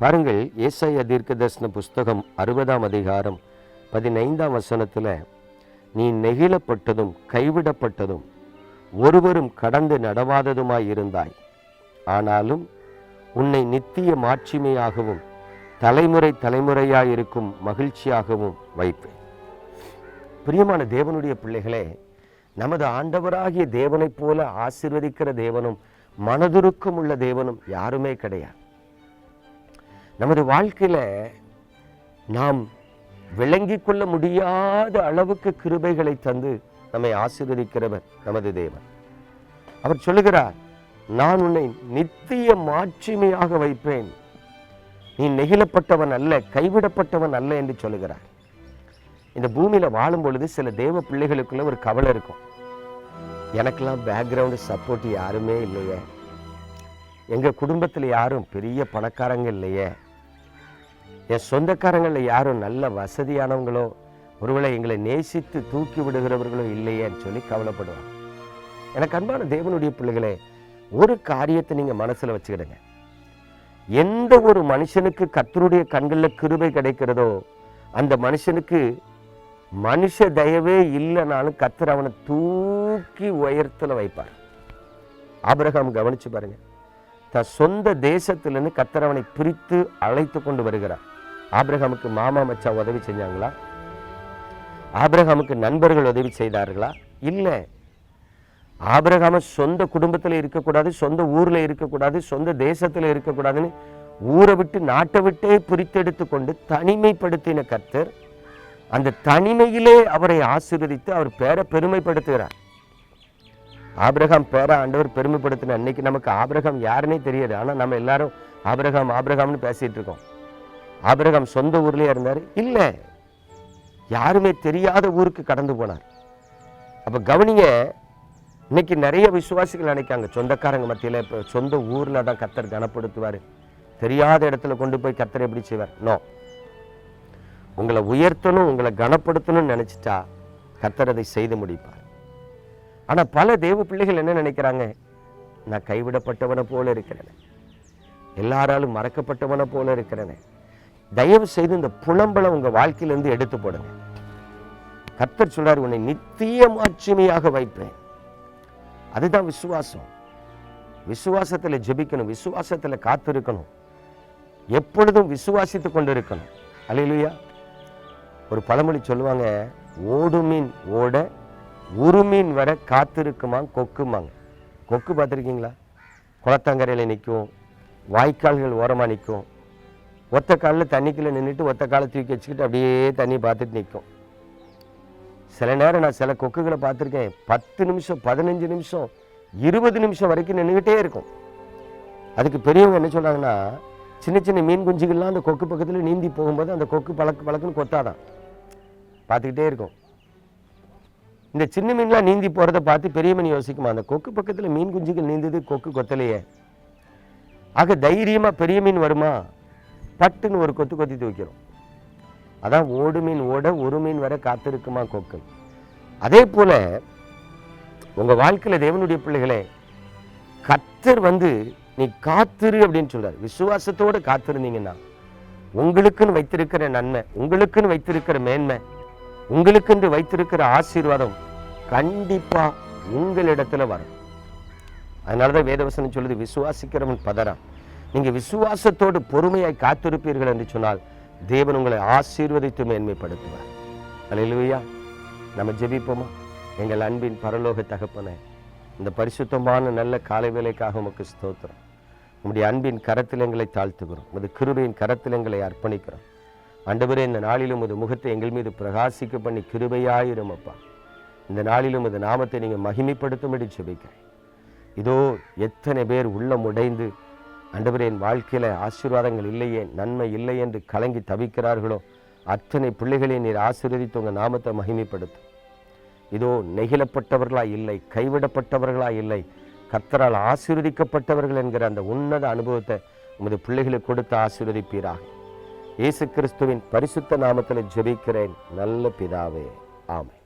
பாருங்கள் ஏசாயா தீர்க்க புஸ்தகம் அறுபதாம் அதிகாரம் பதினைந்தாம் வசனத்தில் நீ நெகிழப்பட்டதும் கைவிடப்பட்டதும் ஒருவரும் கடந்து நடவாததுமாய் இருந்தாய். ஆனாலும் உன்னை நித்திய மாட்சிமையாகவும் தலைமுறை தலைமுறையாயிருக்கும் மகிழ்ச்சியாகவும் வைப்பேன். பிரியமான தேவனுடைய பிள்ளைகளே நமது ஆண்டவராகிய தேவனைப் போல ஆசிர்வதிக்கிற தேவனும் மனதுருக்கம் உள்ள தேவனும் யாருமே கிடையாது. நமது வாழ்க்கையில் நாம் விளங்கி கொள்ள முடியாத அளவுக்கு கிருபைகளை தந்து நம்மை ஆசீர்வதிக்கிறவர் நமது தேவன். அவர் சொல்லுகிறார் நான் உன்னை நித்திய மாட்சிமையாக வைப்பேன். நீ நெகிழப்பட்டவன் அல்ல கைவிடப்பட்டவன் அல்ல என்று சொல்லுகிறார். இந்த பூமியில் வாழும் பொழுது சில தேவ பிள்ளைகளுக்குள்ள ஒரு கவலை இருக்கும். எனக்கெல்லாம் பேக்ரவுண்டு சப்போர்ட் யாருமே இல்லையே. எங்கள் குடும்பத்தில் யாரும் பெரிய பணக்காரங்க இல்லையே. என் சொந்தக்காரங்களில் யாரும் நல்ல வசதியானவங்களோ ஒருவேளை எங்களை நேசித்து தூக்கி விடுகிறவர்களோ இல்லையேன்னு சொல்லி கவலைப்படுவாங்க. எனக்கு அன்பான தேவனுடைய பிள்ளைகளே ஒரு காரியத்தை நீங்கள் மனசில் வச்சுக்கிடுங்க. எந்த ஒரு மனுஷனுக்கு கத்தருடைய கண்களில் கிருபை கிடைக்கிறதோ அந்த மனுஷனுக்கு மனுஷ தயவே இல்லைனாலும் கத்தர் அவனை தூக்கி உயரத்தில் வைப்பார். ஆபிரகாம் கவனிச்சு பாருங்க. தன் சொந்த தேசத்திலிருந்து கத்தர் அவனை பிரித்து அழைத்து கொண்டு வருகிறார். ஆபிரகாமுக்கு மாமா மச்சா உதவி செஞ்சாங்களா? ஆபிரகாமுக்கு நண்பர்கள் உதவி செய்தார்களா? இல்லை. ஆபிரகாம சொந்த குடும்பத்தில் இருக்கக்கூடாது சொந்த ஊர்ல இருக்கக்கூடாது சொந்த தேசத்தில் இருக்கக்கூடாதுன்னு ஊரை விட்டு நாட்டை விட்டே பிரித்தெடுத்து கொண்டு தனிமைப்படுத்தின கர்த்தர் அந்த தனிமையிலே அவரை ஆசீர்வதித்து அவர் பேரை பெருமைப்படுத்துகிறார். ஆபிரகாம் பேரை ஆண்டவர் பெருமைப்படுத்தின அன்னைக்கு நமக்கு ஆபிரகாம் யாருன்னே தெரியாது. ஆனா நம்ம எல்லாரும் ஆபிரகாம் ஆபிரகாம்னு பேசிட்டு இருக்கோம். ஆபிரகாம் சொந்த ஊர்லயே இருந்தாரு. இல்ல யாருமே தெரியாத ஊருக்கு கடந்து போனார். அப்ப கவனிங்க இன்னைக்கு நிறைய விசுவாசிகள் நினைக்காங்க. சொந்தக்காரங்க மத்தியில இப்போ சொந்த ஊரில் தான் கத்தர் கனப்படுத்துவார். தெரியாத இடத்துல கொண்டு போய் கத்தர் எப்படி செய்வார்? நோ உங்களை உயர்த்தணும் உங்களை கனப்படுத்தணும்னு நினைச்சிட்டா கத்தர் அதை செய்து முடிப்பார். ஆனா பல தேவ பிள்ளைகள் என்ன நினைக்கிறாங்க? நான் கைவிடப்பட்டவனை போல இருக்கிறேன். எல்லாராலும் மறக்கப்பட்டவனை போல இருக்கிறேன். தயவு செய்து இந்த புலம்பலை உங்கள் வாழ்க்கையிலேருந்து எடுத்து போடுங்க. கர்த்தர் சொல்றார் உன்னை நித்திய மாட்சிமையாக வைப்பேன். அதுதான் விசுவாசம். விசுவாசத்தில் ஜெபிக்கணும் விசுவாசத்தில் காத்திருக்கணும். எப்பொழுதும் விசுவாசித்து கொண்டு இருக்கணும் அலையிலுயா ஒரு பழமொழி சொல்லுவாங்க ஓடு மீன் ஓட உரு மீன் வர காத்திருக்குமா கொக்குமாங்க. கொக்கு பார்த்துருக்கீங்களா? குளத்தங்கரையில் நிற்கும் வாய்க்கால்கள் ஓரமாக நிற்கும் ஒத்த காலில் தண்ணிக்குள்ளே நின்றுட்டு ஒத்த காலை தூக்கி வச்சுக்கிட்டு அப்படியே தண்ணி பார்த்துட்டு நிற்கும். சில நேரம் நான் சில கொக்குகளை பார்த்துருக்கேன். பத்து நிமிஷம் பதினஞ்சு நிமிஷம் இருபது நிமிஷம் வரைக்கும் நின்றுக்கிட்டே இருக்கும். அதுக்கு பெரியவங்க என்ன சொல்கிறாங்கன்னா சின்ன சின்ன மீன் குஞ்சுகள்லாம் அந்த கொக்கு பக்கத்தில் நீந்தி போகும்போது அந்த கொக்கு பழக்கு பழக்குன்னு கொத்தாதான் பார்த்துக்கிட்டே இருக்கும். இந்த சின்ன மீன்லாம் நீந்தி போகிறத பார்த்து பெரிய மீன் யோசிக்குமா அந்த கொக்கு பக்கத்தில் மீன் குஞ்சுகள் நீந்தது கொக்கு கொத்தலையே. ஆக தைரியமாக பெரிய மீன் வருமா? பட்டுன்னு ஒரு கொத்து கொத்தி தூக்கிறோம் அதான் ஓடு மீன் ஓட ஒரு மீன் வரை காத்திருக்குமா கொக்கு. அதே போல உங்க வாழ்க்கையில தேவனுடைய பிள்ளைகளே கத்தர் வந்து நீ காத்திரு அப்படின்னு சொல்றாரு. விசுவாசத்தோட காத்திருந்தீங்கன்னா உங்களுக்குன்னு வைத்திருக்கிற நன்மை உங்களுக்குன்னு வைத்திருக்கிற மேன்மை உங்களுக்குன்னு வைத்திருக்கிற ஆசீர்வாதம் கண்டிப்பா உங்களிடத்துல வரும். அதனாலதான் வேதவசனம் சொல்லுது விசுவாசிக்கிறவன் பதறான். நீங்க விசுவாசத்தோடு பொறுமையாய் காத்திருப்பீர்கள் என்று சொன்னால் தேவன் உங்களை ஆசீர்வதித்து மேன்மைப்படுத்துவார். அலையிலுவையா நம்ம ஜெபிப்போமா? எங்கள் அன்பின் பரலோக தகப்பன இந்த பரிசுத்தமான நல்ல காலை வேலைக்காக உமக்கு ஸ்தோத்திரம். உங்களுடைய அன்பின் கரத்தில் எங்களை தாழ்த்துகிறோம். உமது கிருபையின் கரத்தில் எங்களை அர்ப்பணிக்கிறோம். ஆண்டவரே இந்த நாளிலும் உமது முகத்தை எங்கள் மீது பிரகாசிக்க பண்ணி கிருபையாயிரும் அப்பா. இந்த நாளிலும் உமது நாமத்தை நீங்கள் மகிமைப்படுத்தும்படி ஜெபிக்கிறேன். இதோ எத்தனை பேர் உள்ளம் உடைந்து ஆண்டவரே என் வாழ்க்கையில் ஆசீர்வாதங்கள் இல்லையே நன்மை இல்லை என்று கலங்கி தவிக்கிறார்களோ அத்தனை பிள்ளைகளை நீர் ஆசீர்வதித்து உங்கள் நாமத்தை மகிமைப்படுத்தும் இதோ நெகிழப்பட்டவர்களா இல்லை கைவிடப்பட்டவர்களா இல்லை கத்தரால் ஆசீர்வதிக்கப்பட்டவர்கள் என்கிற அந்த உன்னத அனுபவத்தை உமது பிள்ளைகளுக்கு கொடுத்து ஆசீர்வதிப்பீராக. இயேசு கிறிஸ்துவின் பரிசுத்த நாமத்தில் ஜெபிக்கிறேன். நல்ல பிதாவே. ஆமை